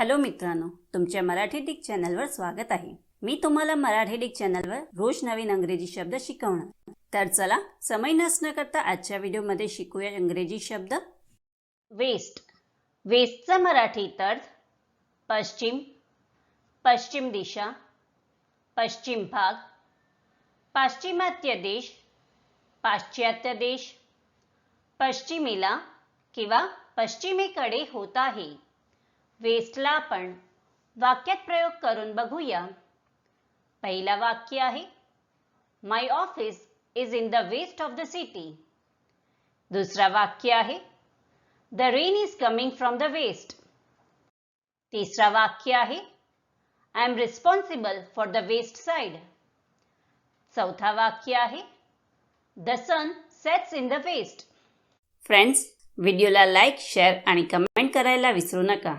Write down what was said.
Hello मित्रांनो तुमच्या Marathi Dick चॅनलवर स्वागत आहे. मी तुम्हाला मराठी डिक चॅनलवर रोज नवीन इंग्रजी शब्द शिकवणार. तर चला समय नसणं करता आजच्या व्हिडिओमध्ये शिकूया इंग्रजी शब्द. वेस्ट. वेस्टचा मराठी अर्थ पश्चिम पश्चिम दिशा पश्चिम भाग पाश्चिमात्य देश पाश्चात्य देश पश्चिमेला किंवा पश्चिमेकडे होत आहे. वेस्टला आपण वाक्यात प्रयोग करून बघूया. पहिला वाक्य आहे my office is in the west of the city दुसरा वाक्य आहे the rain is coming from the west तिसरा वाक्य आहे I am responsible for the west side चौथा वाक्य आहे the sun sets in the west friends व्हिडिओला लाईक शेअर आणि कमेंट करायला विसरू नका.